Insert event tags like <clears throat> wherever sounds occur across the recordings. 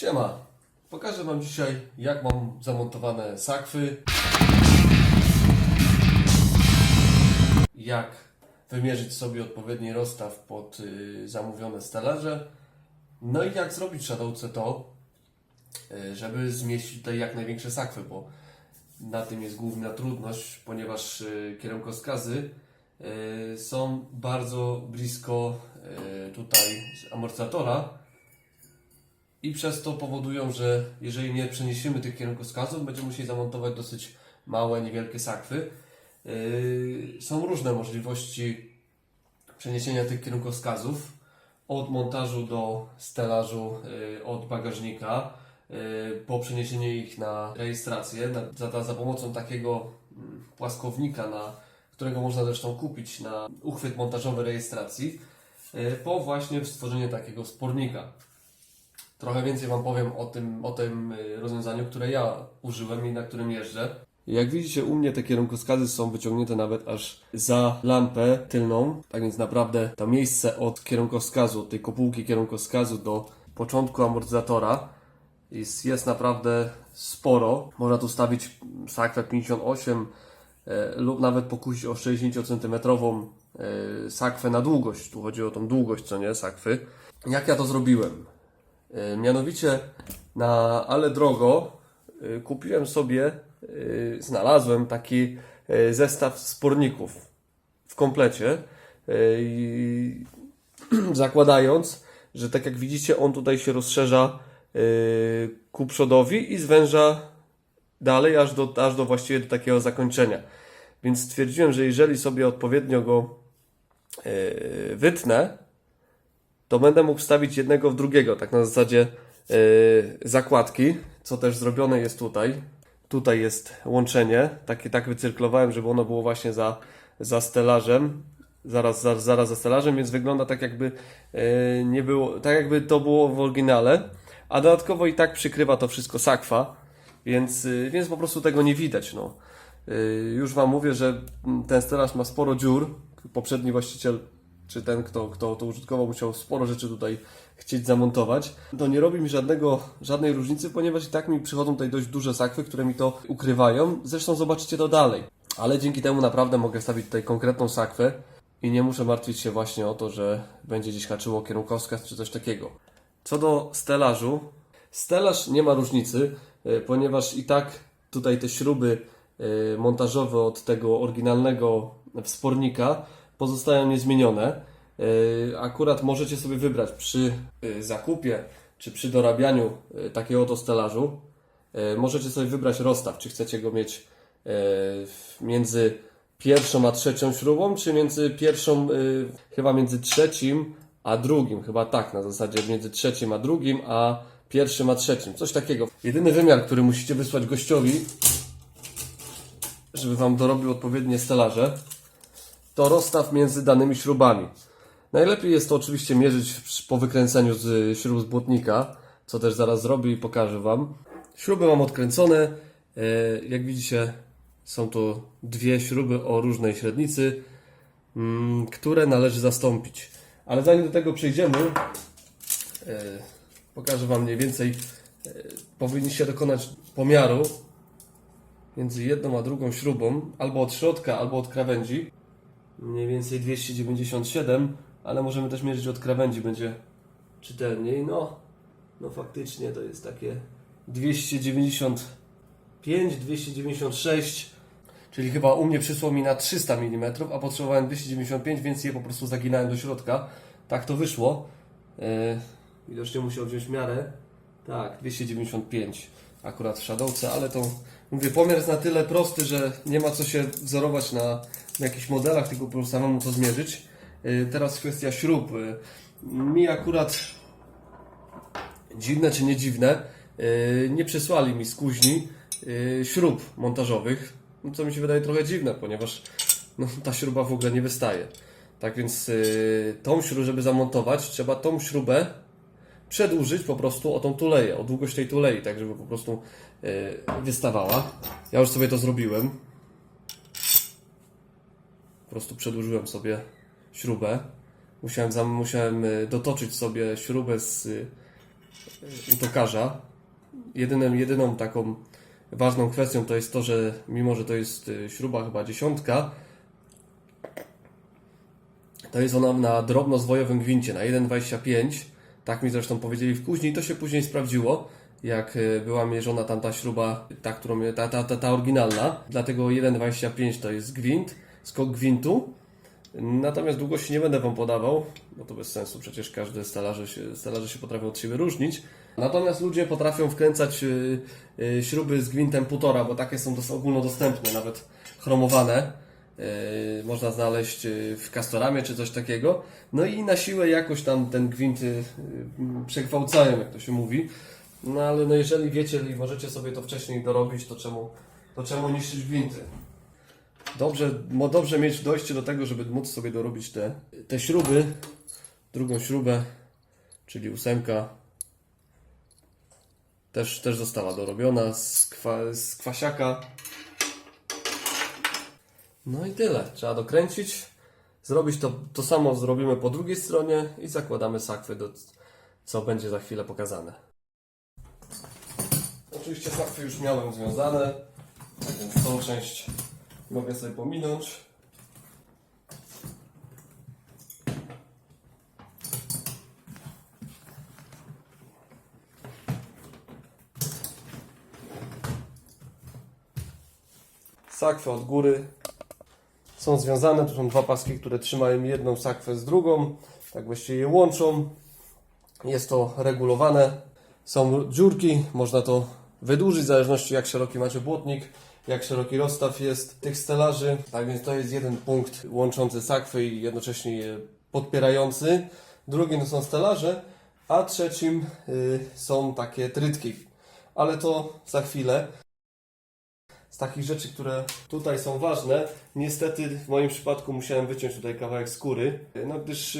Siema. Pokażę Wam dzisiaj, jak mam zamontowane sakwy. Jak wymierzyć sobie odpowiedni rozstaw pod y, zamówione stelaże. No i jak zrobić Shadowce to, y, żeby zmieścić tutaj jak największe sakwy, bo na tym jest główna trudność, ponieważ y, kierunkowskazy są bardzo blisko tutaj amortyzatora i przez to powodują, że jeżeli nie przeniesiemy tych kierunkowskazów, będziemy musieli zamontować dosyć małe, niewielkie sakwy. Yy, są różne możliwości przeniesienia tych kierunkowskazów od montażu do stelażu, yy, od bagażnika, yy, po przeniesienie ich na rejestrację na, za, za pomocą takiego mm, płaskownika, na, którego można zresztą kupić na uchwyt montażowy rejestracji, po właśnie stworzenie takiego spornika. Trochę więcej Wam powiem o tym, o tym y, rozwiązaniu, które ja użyłem i na którym jeżdżę. Jak widzicie, u mnie te kierunkowskazy są wyciągnięte nawet aż za lampę tylną. Tak więc naprawdę to miejsce od kierunkowskazu, tej kopułki kierunkowskazu do początku amortyzatora jest, jest naprawdę sporo. Można tu stawić sakwę 58 e, lub nawet pokusić o 60 cm sakwę na długość. Tu chodzi o tą długość, co nie, sakwy. Jak ja to zrobiłem? E, Mianowicie na Ale Drogo e, kupiłem sobie, e, znalazłem taki zestaw sporników w komplecie. <clears throat> Zakładając, że tak jak widzicie, on tutaj się rozszerza ku przodowi i zwęża dalej, aż do, aż do właściwie do takiego zakończenia. Więc stwierdziłem, że jeżeli sobie odpowiednio go wytnę, to będę mógł wstawić jednego w drugiego, tak na zasadzie yy, zakładki, co też zrobione jest tutaj. Tutaj jest łączenie, takie tak wycyrklowałem, żeby ono było właśnie za, za stelażem, zaraz, zaraz, zaraz za stelażem, więc wygląda tak jakby yy, nie było, tak jakby to było w oryginale, a dodatkowo i tak przykrywa to wszystko sakwa, więc, yy, więc po prostu tego nie widać, no. Już Wam mówię, że ten stelaż ma sporo dziur, poprzedni właściciel czy ten, kto, kto to użytkował, musiał sporo rzeczy tutaj chcieć zamontować. To nie robi mi żadnego, żadnej różnicy, ponieważ i tak mi przychodzą tutaj dość duże sakwy, które mi to ukrywają. Zresztą zobaczycie to dalej. Ale dzięki temu naprawdę mogę stawić tutaj konkretną sakwę i nie muszę martwić się właśnie o to, że będzie gdzieś haczyło kierunkowskaz czy coś takiego. Co do stelażu, stelaż nie ma różnicy, e, ponieważ i tak tutaj te śruby e, montażowe od tego oryginalnego wspornika pozostają niezmienione. E, Akurat możecie sobie wybrać przy e, zakupie czy przy dorabianiu e, takiego oto stelażu. Możecie sobie wybrać rozstaw, czy chcecie go mieć między pierwszą a trzecią śrubą, czy między pierwszą, chyba między trzecim a drugim, chyba tak, na zasadzie między trzecim a drugim, a pierwszym a trzecim, coś takiego. Jedyny wymiar, który musicie wysłać gościowi, żeby Wam dorobił odpowiednie stelaże, to rozstaw między danymi śrubami. Najlepiej jest to oczywiście mierzyć po wykręceniu z śrub z błotnika, co też zaraz zrobię i pokażę Wam. Śruby mam odkręcone. E, Jak widzicie, są to dwie śruby o różnej średnicy, mm, które należy zastąpić. Ale zanim do tego przejdziemy, e, pokażę Wam mniej więcej. e, Powinniście dokonać pomiaru między jedną a drugą śrubą, albo od środka, albo od krawędzi mniej więcej 297, ale możemy też mierzyć od krawędzi, będzie czytelniej. No, no faktycznie to jest takie 295, 296, czyli chyba u mnie przyszło mi na 300 mm, a potrzebowałem 295, więc je po prostu zaginałem do środka. Tak to wyszło. Yy, widocznie musiał wziąć miarę. Tak, 295 akurat w Shadowce, ale to mówię, pomiar jest na tyle prosty, że nie ma co się wzorować na, na jakichś modelach, tylko po prostu samemu to zmierzyć. Yy, Teraz kwestia śrub. Yy, Mi akurat dziwne czy nie dziwne, yy, nie przysłali mi z kuźni śrub montażowych, co mi się wydaje trochę dziwne, ponieważ no, ta śruba w ogóle nie wystaje. Tak więc tą śrubę, żeby zamontować, trzeba tą śrubę przedłużyć po prostu o tą tuleję, o długość tej tulei, tak żeby po prostu yy, wystawała. Ja już sobie to zrobiłem. Po prostu przedłużyłem sobie śrubę. Musiałem, musiałem y, dotoczyć sobie śrubę z y, u tokarza. Jedyną, jedyną taką ważną kwestią to jest to, że mimo, że to jest śruba chyba dziesiątka, to jest ona na drobnozwojowym gwincie, na 1,25. Tak mi zresztą powiedzieli później, to się później sprawdziło, jak y, była mierzona tamta śruba, ta, którą, ta, ta, ta, ta oryginalna. Dlatego 1,25 to jest gwint, skok gwintu. Natomiast długości nie będę Wam podawał, bo to bez sensu, przecież każde stelaże się, stelaże się potrafią od siebie różnić. Natomiast ludzie potrafią wkręcać y, y, śruby z gwintem półtora, bo takie są dos- ogólnodostępne, nawet chromowane. Y, można znaleźć y, w Castoramie czy coś takiego. No i na siłę jakoś tam ten gwint y, przekwałcają, jak to się mówi. No ale no jeżeli wiecie i możecie sobie to wcześniej dorobić, to czemu, to czemu niszczyć gwinty? Dobrze, mo, dobrze mieć dojście do tego, żeby móc sobie dorobić te, te śruby. Drugą śrubę, czyli ósemka, też, też została dorobiona z, kwa, z kwasiaka. No i tyle. Trzeba dokręcić. Zrobić to, to samo zrobimy po drugiej stronie i zakładamy sakwy, do, co będzie za chwilę pokazane. Oczywiście sakwy już miałem związane, więc tą część mogę sobie pominąć. Sakwy od góry są związane. Tu są dwa paski, które trzymają jedną sakwę z drugą. Tak właściwie je łączą. Jest to regulowane. Są dziurki, można to wydłużyć w zależności jak szeroki macie błotnik, jak szeroki rozstaw jest tych stelaży. Tak więc to jest jeden punkt łączący sakwy i jednocześnie je podpierający. Drugim to są stelaże, a trzecim y, są takie trytki. Ale to za chwilę z takich rzeczy, które tutaj są ważne. Niestety w moim przypadku musiałem wyciąć tutaj kawałek skóry, no gdyż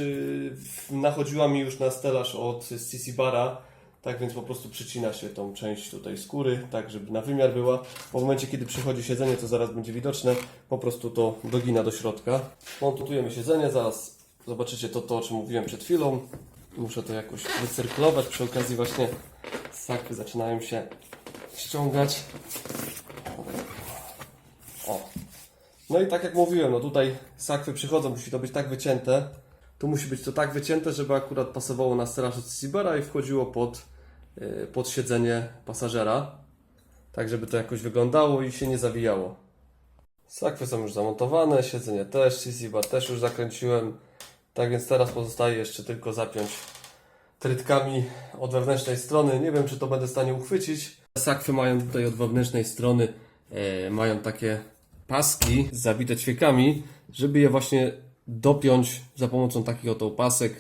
w- nachodziła mi już na stelaż od CC Bara, tak więc po prostu przycina się tą część tutaj skóry, tak żeby na wymiar była. W momencie, kiedy przychodzi siedzenie, to zaraz będzie widoczne, po prostu to dogina do środka. Montujemy siedzenie, zaraz zobaczycie to, to o czym mówiłem przed chwilą. Muszę to jakoś wycyrklować, przy okazji właśnie sakwy zaczynają się ściągać. O. No i tak jak mówiłem, no tutaj sakwy przychodzą, musi to być tak wycięte. Tu musi być to tak wycięte, żeby akurat pasowało na stelaż od Sibera i wchodziło pod, yy, pod siedzenie pasażera. Tak, żeby to jakoś wyglądało i się nie zawijało. Sakwy są już zamontowane, siedzenie też, CC-bar też już zakręciłem. Tak więc teraz pozostaje jeszcze tylko zapiąć trytkami od wewnętrznej strony. Nie wiem, czy to będę w stanie uchwycić. Sakwy mają tutaj od wewnętrznej strony e, mają takie paski zabite ćwiekami, żeby je właśnie dopiąć za pomocą takich oto pasek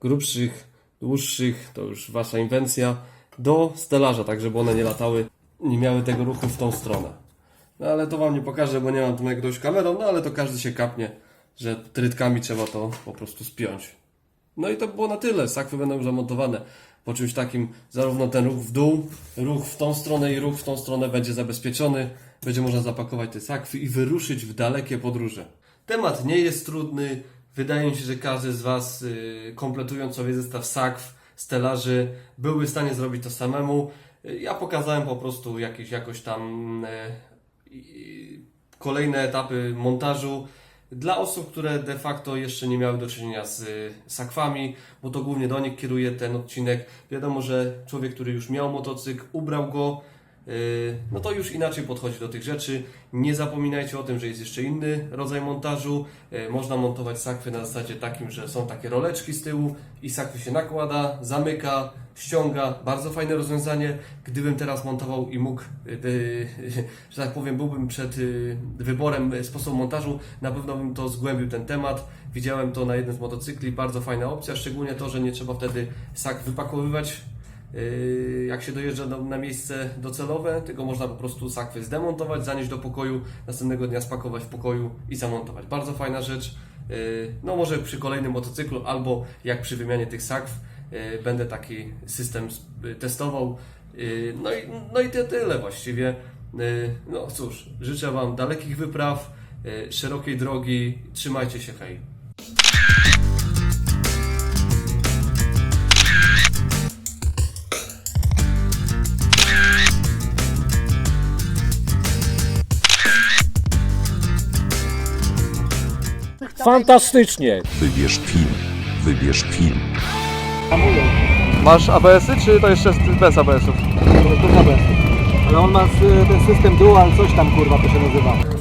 grubszych, dłuższych, to już wasza inwencja, do stelaża, tak żeby one nie latały, nie miały tego ruchu w tą stronę. No ale to wam nie pokażę, bo nie mam tu jak dojść kamerą, no ale to każdy się kapnie, że trytkami trzeba to po prostu spiąć. No i to było na tyle. Sakwy będą już zamontowane po czymś takim. Zarówno ten ruch w dół, ruch w tą stronę i ruch w tą stronę będzie zabezpieczony. Będzie można zapakować te sakwy i wyruszyć w dalekie podróże. Temat nie jest trudny. Wydaje mi się, że każdy z Was, yy, kompletując sobie zestaw sakw, stelaży, byłby w stanie zrobić to samemu. Yy, Ja pokazałem po prostu jakieś jakoś tam yy, kolejne etapy montażu dla osób, które de facto jeszcze nie miały do czynienia z y, sakwami, bo to głównie do nich kieruje ten odcinek. Wiadomo, że człowiek, który już miał motocykl, ubrał go, y, no to już inaczej podchodzi do tych rzeczy. Nie zapominajcie o tym, że jest jeszcze inny rodzaj montażu. Y, Można montować sakwy na zasadzie takim, że są takie roleczki z tyłu i sakwy się nakłada, zamyka, ściąga. Bardzo fajne rozwiązanie. Gdybym teraz montował i mógł, y, y, że tak powiem, byłbym przed wyborem sposobu montażu, na pewno bym to zgłębił ten temat. Widziałem to na jednym z motocykli, bardzo fajna opcja, szczególnie to, że nie trzeba wtedy sak wypakowywać Yy, jak się dojeżdża do, na miejsce docelowe, tylko można po prostu sakwy zdemontować, zanieść do pokoju, następnego dnia spakować w pokoju i zamontować. Bardzo fajna rzecz. Yy, No może przy kolejnym motocyklu albo jak przy wymianie tych sakw yy, będę taki system testował. Yy, No i, no i tyle właściwie. Yy, No cóż, życzę Wam dalekich wypraw, yy, szerokiej drogi. Trzymajcie się, hej. Fantastycznie. Wybierz film. Wybierz film. Masz ABS-y, czy to jeszcze bez ABS-ów? Ale on ma s- ten system dual, coś tam kurwa to się nazywa.